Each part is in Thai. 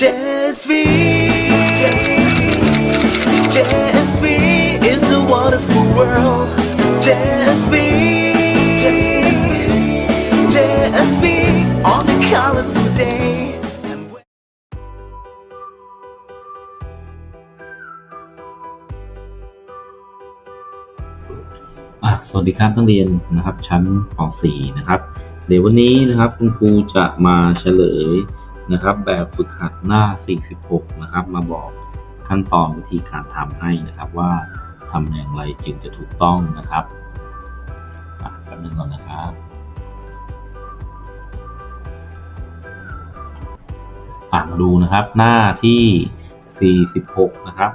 JSV JSV is a wonderful world JSV JSV on a colorful day สวัสดีครับนักเรียนนะครับ ชั้นป .4 นะครับ เดี๋ยววันนี้นะครับคุณครูจะมาเฉลย นะครับ แบบฝึกหัดหน้า 46 นะครับ มาบอกขั้นตอนวิธีการทำให้นะครับว่าทำอย่างไรจึงจะถูกต้องนะครับแป๊บนึงก่อนนะครับอะมาดูนะครับหน้าที่ 46 นะครับ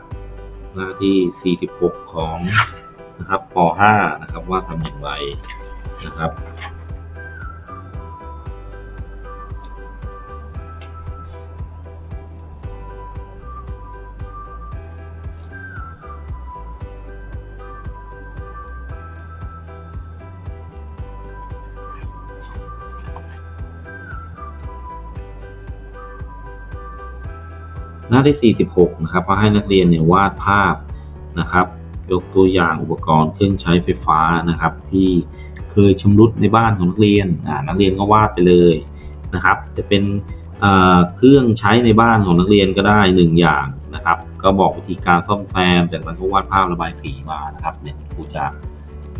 หน้าที่ 46 ของนะครับป .5 นะครับว่าทำอย่างไรนะครับ หน้าที่ 46 นะครับก็ให้นักเรียนเนี่ยวาดภาพนะครับ ยกตัวอย่างอุปกรณ์เครื่องใช้ไฟฟ้านะครับ ที่เคยชำรุดในบ้านของนักเรียนอ่านักเรียนก็วาดไปเลยนะครับ จะเป็นเครื่องใช้ในบ้านของนักเรียนก็ได้หนึ่งอย่างนะครับ ก็บอกวิธีการซ่อมแซมจากนั้นก็วาดภาพระบายสีมานะครับเนี่ยครูจะ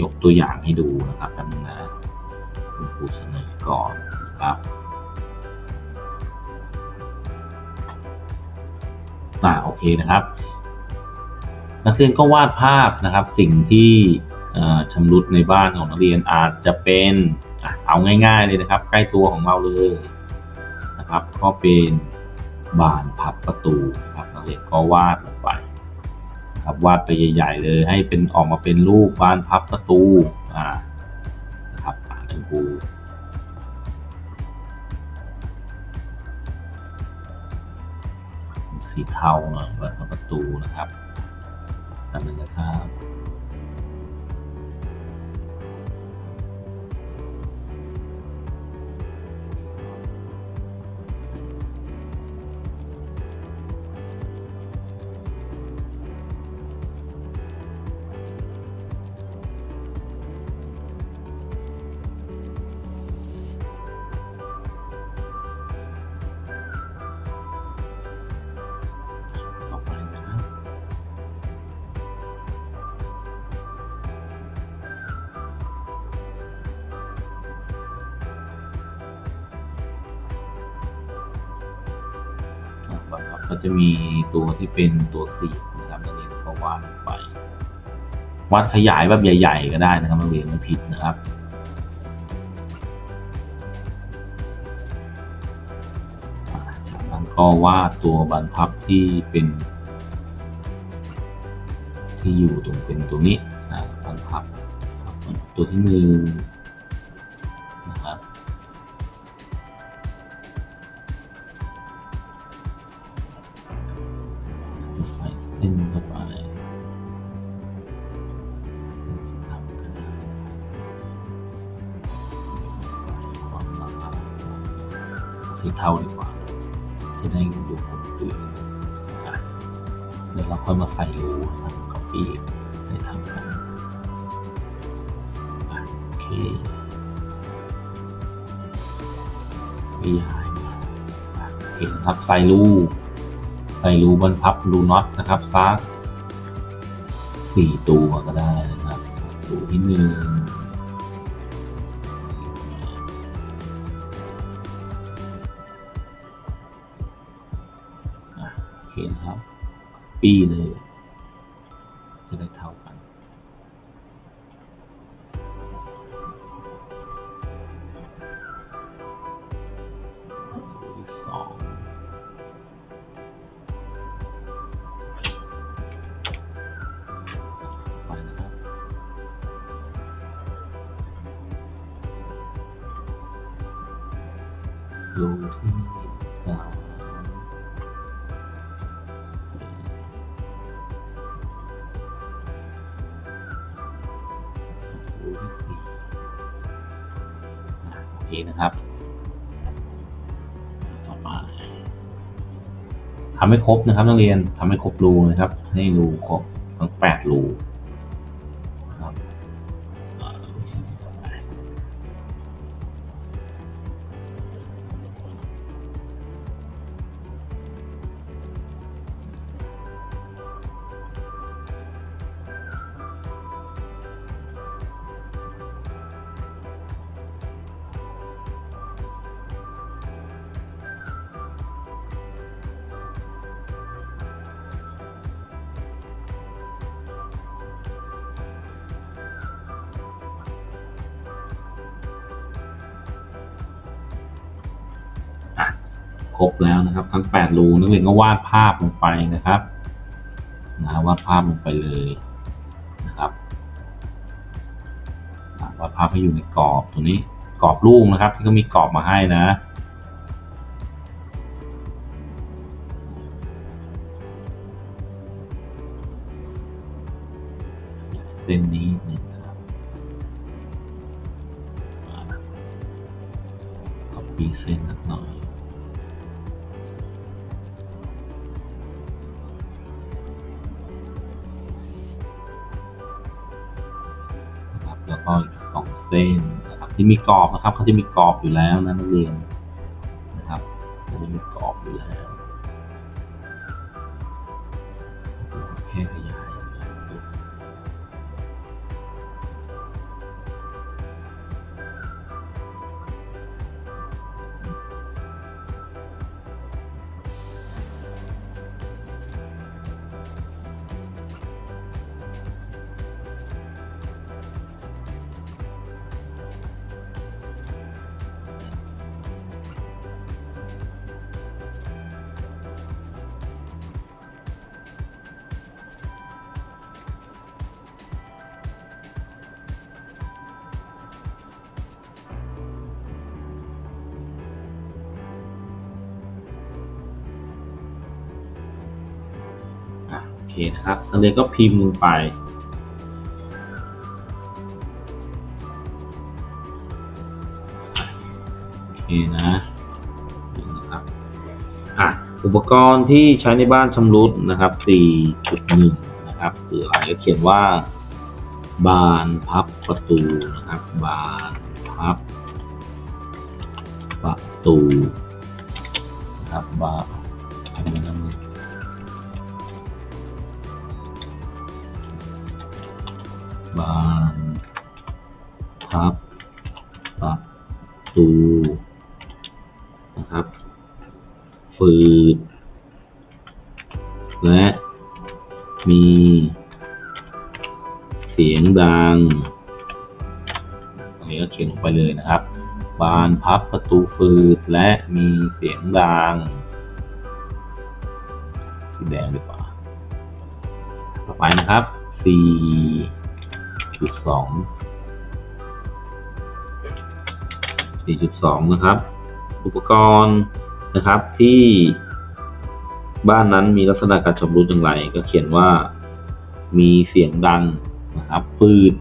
ยกตัวอย่างให้ดูนะครับกันนะคุณครูเสนอก่อนนะครับ อ่าโอเคนะครับ นักเรียนก็วาดภาพนะครับ สิ่งที่ชำรุดในบ้านของนักเรียนอาจจะเป็นอะเอาง่ายๆเลยนะครับ ใกล้ตัวของเราเลยนะครับ ก็เป็นบานพับประตูนะครับนักเรียนก็วาดลงไปครับวาดไปใหญ่ ๆ เลย ให้เป็นออกมาเป็นรูปบานพับประตูอ่านะครับอ่านครู สีเทาเนอะประตูนะครับทำเป็นนะค ก็จะมีตัวที่เป็นตัวสีนะครับนักเรียนก็วาดลงไปวาดขยายแบบใหญ่ ๆ ก็ได้นะครับนักเรียนไม่ผิดนะครับจากนั้นก็วาดตัวบรรพับที่เป็น ที่อยู่ตรงเป็นตรงนี้นะบรรพับครับตัวที่หนึ่ง วิหายมาอะโอเคนครับใส่รูใส่รูบนพับรูน็อตนะครับซักสี่ตัวก็ได้นะครับตัวที่หนึ่ง ดูที่สามดูที่สี่อะโอเคนะครับต่อมาทำให้ครบนะครับนักเรียนทำให้ครบรูนะครับ ให้รูครบทั้งแปดรู ครบแล้วนะครับ ทั้งแปดรูนักเรียนก็วาดภาพลงไปนะครับนะวาดภาพลงไปเลยนะครับวาดภาพให้อยู่ในกรอบตัวนี้กรอบรูปนะครับที่เขามีกรอบมาให้นะเส้นนี้หนึ่งนะครับก็ปีเส้นนิดหน่อย แล้วก็อีกสองเส้นนะครับที่มีกรอบนะครับเขาจะมีกรอบอยู่แล้วนะนักเรียนนะครับเขาจะมีกรอบอยู่แล้ว เคนะครับนักเรียนก็พิมพ์ลงไป โอเคนะนะครับอะอุปกรณ์ที่ใช้ในบ้านชำรุดนะครับ 4.1 นะครับคืออะไรก็เขียนว่า บานพับประตูนะครับ บานพับประตูนะครับบานอะไรนะ บานพับประตูนะครับฝืดและมีเสียงดังตรงนี้ก็เขียนลงไปเลยนะครับ บานพับประตูฝืดและมีเสียงดังสีแดงดีกว่า ต่อไปนะครับสี่ จุดสองสี่จุดสองนะครับ อุปกรณ์นะครับที่บ้านนั้นมีลักษณะการชำรุดอย่างไร ก็เขียนว่ามีเสียงดังนะครับฟืด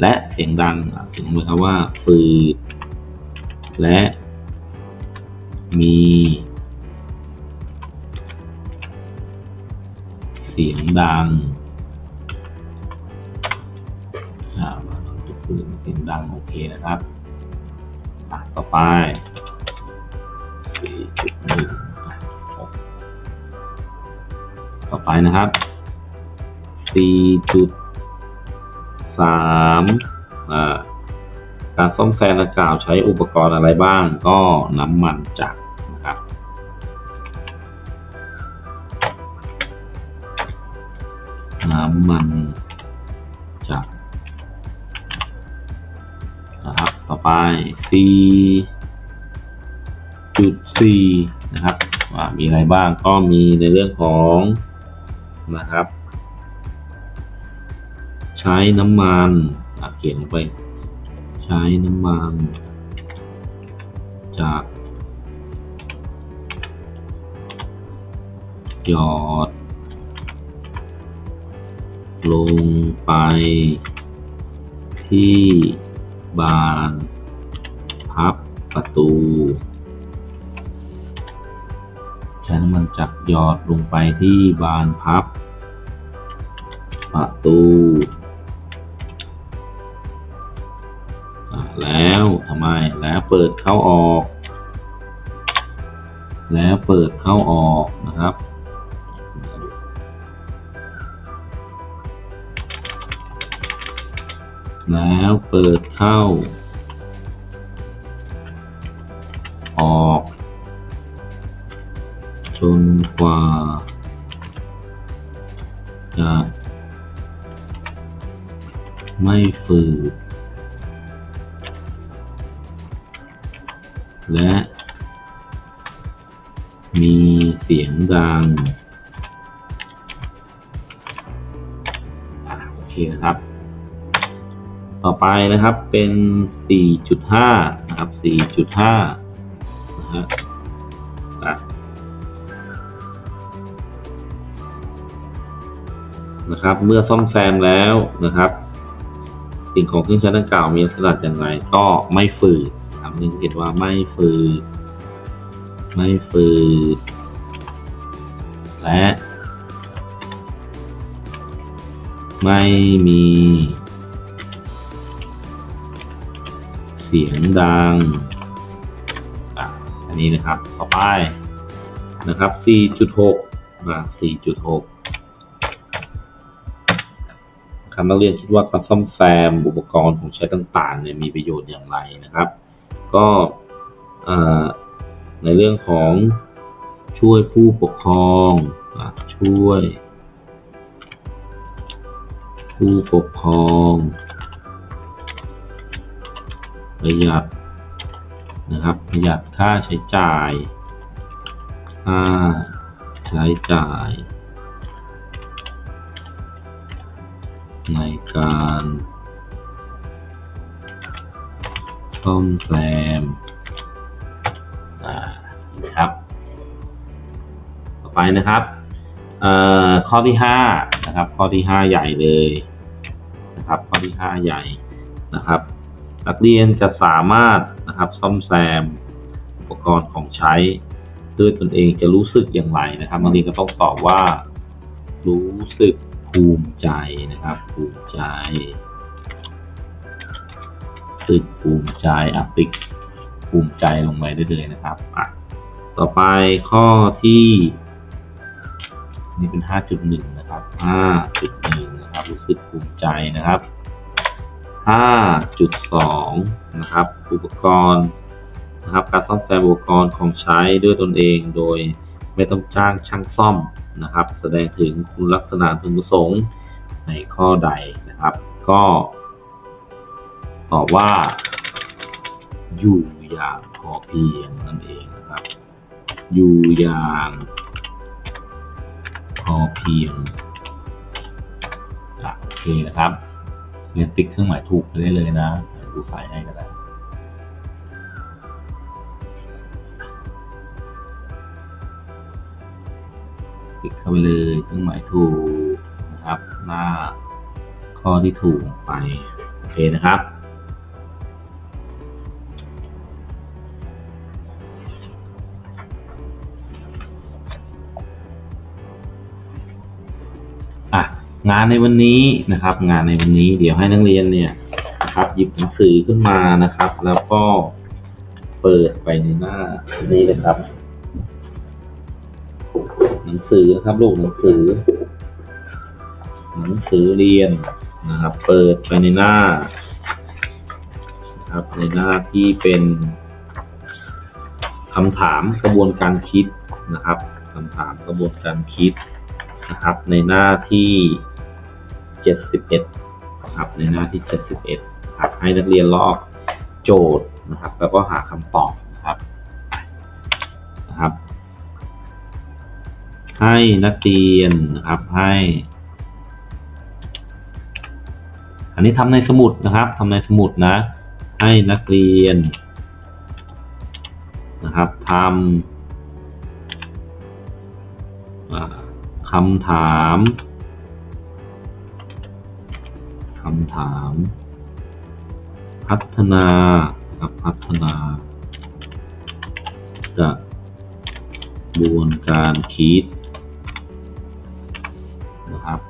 และเสียงดังเขียนลงไปครับว่าฟืดและ มี เสียงดัง ทุกคืนเสียงดังโอเคนะครับต่อไปสี่จุดหนึ่งต่อไปนะครับสี่จุดสามอ่าการซ่อมแซมดังกล่าวใช้อุปกรณ์อะไรบ้างก็น้ำมันจักรนะครับ น้ำมันจักร ไป C จุด C นะครับ ว่ามีอะไรบ้างก็มีในเรื่องของนะครับ ใช้น้ำมันเขียนลงไป ใช้น้ำมัน จากหยอด ลงไปที่ บานพับประตูช้น้ำมันจักหยอดลงไปที่บานพับ ประตูแล้วทำไมแล้วเปิดเข้าออก แล้วเปิดเข้าออก แล้วเปิดเข้า ออก จนกว่า จะ ไม่ฝืด และ มีเสียงดัง โอเคนะครับ ต่อไปนะครับเป็น 4.5 นะครับ 4.5 นะฮะนะครับ เมื่อซ่อมแซมแล้วนะครับ สิ่งของเครื่องใช้ดังกล่าวมีลักษณะอย่างไรก็ไม่ฝืดนะครับนึงเห็นว่าไม่ฝืดไม่ฝืดและ ไม่มี เสียงดังอันนี้นะครับต่อไปนะครับ 4.6นะ4.6คำนักเรียนคิดว่าการซ่อมแซมอุปกรณ์ของใช้ต่างๆเนี่ยมีประโยชน์อย่างไรนะครับ ก็ในเรื่องของช่วยผู้ปกครองช่วย ผู้ปกครอง ประหยัดนะครับ ประหยัดค่าใช้จ่าย ค่าใช้จ่าย ในการซ่อมแซมนะครับต่อไปนะครับข้อที่ห้านะครับ ข้อที่ห้าใหญ่เลยนะครับ ข้อที่ห้าใหญ่นะครับ นักเรียนจะสามารถนะครับซ่อมแซมอุปกรณ์ของใช้ด้วยตนเองจะรู้สึกอย่างไรนะครับนักเรียนก็ต้องตอบว่า รู้สึกภูมิใจนะครับ ภูมิใจรู้สึกภูมิใจอะติกภูมิใจลงไปได้เลยนะครับอะต่อไปข้อที่ นี่เป็น 5.1 นะครับ 5.1 นะครับ รู้สึกภูมิใจนะครับ 5.2 นะครับ อุปกรณ์นะครับการซ่อมแซมอุปกรณ์ของใช้ด้วยตนเองโดยไม่ต้องจ้างช่างซ่อมนะครับ แสดงถึงคุณลักษณะพึงประสงค์ในข้อใดนะครับ ก็ตอบว่า อยู่อย่างพอเพียงนั่นเองนะครับ อยู่อย่างพอเพียงอะโอเคนะครับ รียนติ๊กเครื่องหมายถูกไปได้เลยนะดูไฟล์ให้ก็ได้ติ๊กเข้าไปเลยเครื่องหมายถูกนะครับ หน้าข้อที่ถูกไป โอเคนะครับ งานในวันนี้นะครับ งานในวันนี้เดี๋ยวให้นักเรียนเนี่ยนะครับ หยิบหนังสือขึ้นมานะครับ แล้วก็เปิดไปในหน้านี้เลยครับ หนังสือนะครับลูกหนังสือ หนังสือเรียนนะครับ เปิดไปในหน้านะครับในหน้าที่เป็นคำถามกระบวนการคิดนะครับคำถามกระบวนการคิดนะครับ ในหน้าที่ 71นะครับในหน้าที่ 71ครับให้นักเรียนลอกโจทย์นะครับ แล้วก็หาคำตอบนะครับนะครับ ให้นักเรียนนะครับให้ อันนี้ทำในสมุดนะครับทำในสมุดนะ ให้นักเรียนนะครับทำคำถามำถาม พัฒนาครับพัฒนา จะบวนการคิดนะครับ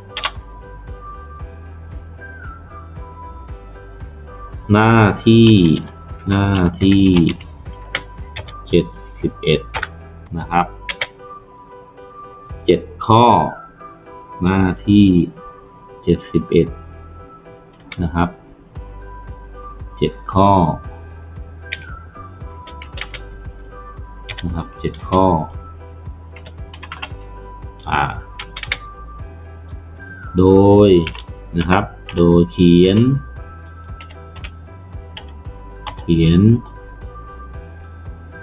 หน้าที่หน้าที่เจ็ดสิบเอ็ดนะครับเจ็ดข้อ หน้าที่เจ็ดสิบเอ็ด นะครับ เจ็ดข้อนะครับเจ็ดข้อ อ่า โดยนะครับ โดยเขียน เขียน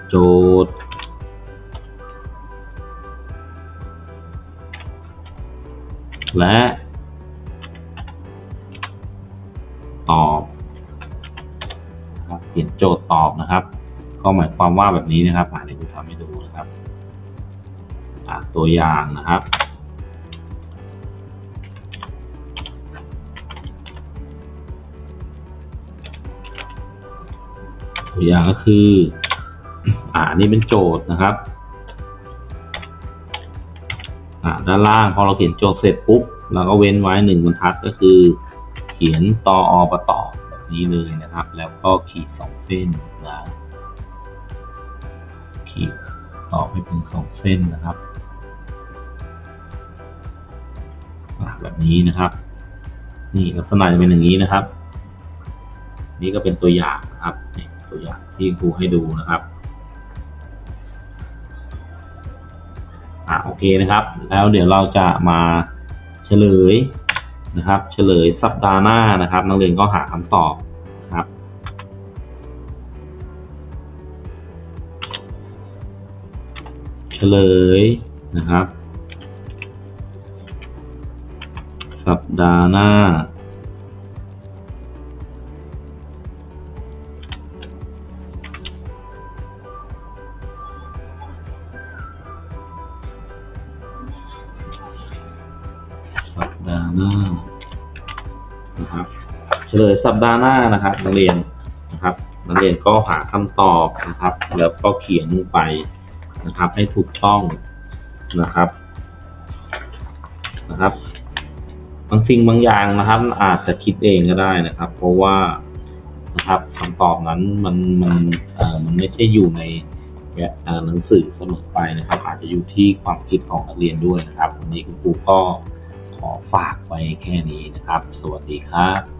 โจทย์และ ตอบนะครับเขียนโจทย์ตอบนะครับ ก็หมายความว่าแบบนี้นะครับอ่าเดี๋ยวจะทำให้ดูนะครับตัวอย่างนะครับ ตัวอย่างก็คือ อ่านนี่เป็นโจทย์นะครับอ่าด้านล่างพอเราเขียนโจทย์เสร็จปุ๊บเราก็เว้นไว้หนึ่งบรรทัดก็คือ เขียนตออประต่อแบบนี้เลยนะครับ แล้วก็ขีดสองเส้นนะขีดต่อให้เป็นสองเส้นนะครับแบบนี้นะครับ นี่ลักษณะจะเป็นอย่างนี้นะครับ นี่ก็เป็นตัวอย่างนะครับตัวอย่างที่ครูให้ดูนะครับอะโอเคนะครับ แล้วเดี๋ยวเราจะมาเฉลย นะครับ เฉลยสัปดาห์หน้านะครับ นักเรียนก็หาคำตอบนะครับเฉลยนะครับ สัปดาห์หน้า เลยสัปดาห์หน้านะครับนักเรียนนะครับนักเรียนก็หาคำตอบนะครับ แล้วก็เขียนลงไปนะครับ ให้ถูกต้องนะครับนะครับบางสิ่งบางอย่างนะครับ อาจจะคิดเองก็ได้นะครับ เพราะว่านะครับคำตอบนั้นมันมันเอ่อมันไม่ใช่อยู่ในเอ่อหนังสือเสมอไปนะครับ อาจจะอยู่ที่ความคิดของนักเรียนด้วยนะครับ วันนี้คุณครูก็ขอฝากไว้แค่นี้นะครับ สวัสดีครับ